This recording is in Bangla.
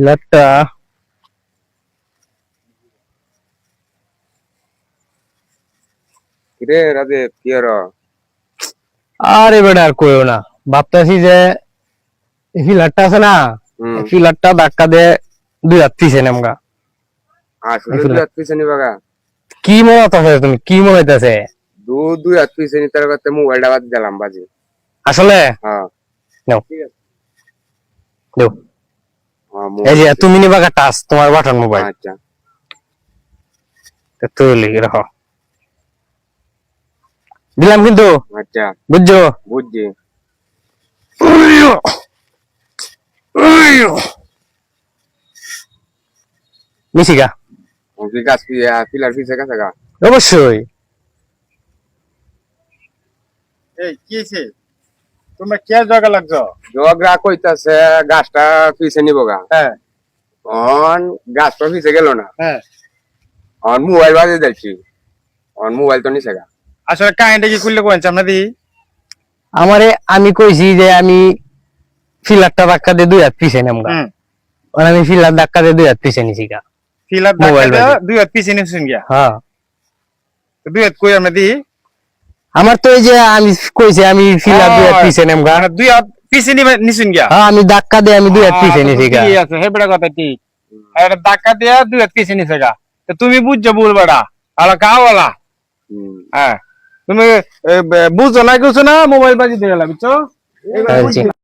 লাটটা কিরে রাজে কি আর বেটা আর কইও না। ভাবতেছি যে ফিলারটা আছে না? হুম। ফিলারটা ধাক্কা দিয়ে দুই হাত পিছে নেমগা। আসলে আসলে। দুই হাত পিছে নি বাগা কি মনে হইতাছে তুমি? কি মনে হইতাছে? দু দুই হাত পিছে নি তার করতে মোবাইলটা বাদ দিলাম বাজি আসলে? হ্যাঁ। ঠিক আছে। দেও হ্যাঁ, এই যে। তুমি নিবাগা টাচ তোমার বাটন মোবাইল আচ্ছা। তুই লিখে রাখো? দিলাম কিন্তু। আচ্ছা। বুঝছ? বুঝছি। মিশিকা ও কি গাছ পিলার পিছে কাছে গা? অবশ্যই। এই কি হয়েছে তোমরা কে জায়গা লাগছো জগরা কইতাছে গাছটা পিছে নিব গা হ্যাঁ অন গাছটা পিছে গেল না হ্যাঁ অন মোবাইল বাজে দেখছি অন মোবাইল তো নিছে গা আসলে কাহিনীটা কি খুললে কোয়েছে আমরা দি আমারে আমি কইছি যে আমি ফিলারটা ধাক্কা দিয়ে দুই হাত পিছে নেমগা হুম আর আমি ফিলার ধাক্কা দিয়ে দুই হাত পিছে নিছি গা ফিলার Mobile দেখা বাজে। দুই হাত পিছিয়ে নিচ্ছেন গিয়া হ্যাঁ তো দুই হাত কই আমরা দি আমার তো এই যে আমি কইছে আমি ফিলার দুই হাত পিছে নেমগা। মানে দুই হাত পিছে নিবে নিছেন গিয়া। হ্যাঁ আমি ধাক্কা দিয়ে আমি দুই হাত পিছে নিছি গা। ঠিক আছে হে বেড়া কথা ঠিক। এটা ধাক্কা দিয়া দুই হাত পিছে নিছে গা। তো তুমি বুঝছ ভুল বেড়া আলা কাওয়ালা হুম। হ্যাঁ তুমি বুঝছ না কিছু না মোবাইল বাজি দিয়ে গেলা বুঝছ? হ্যাঁ।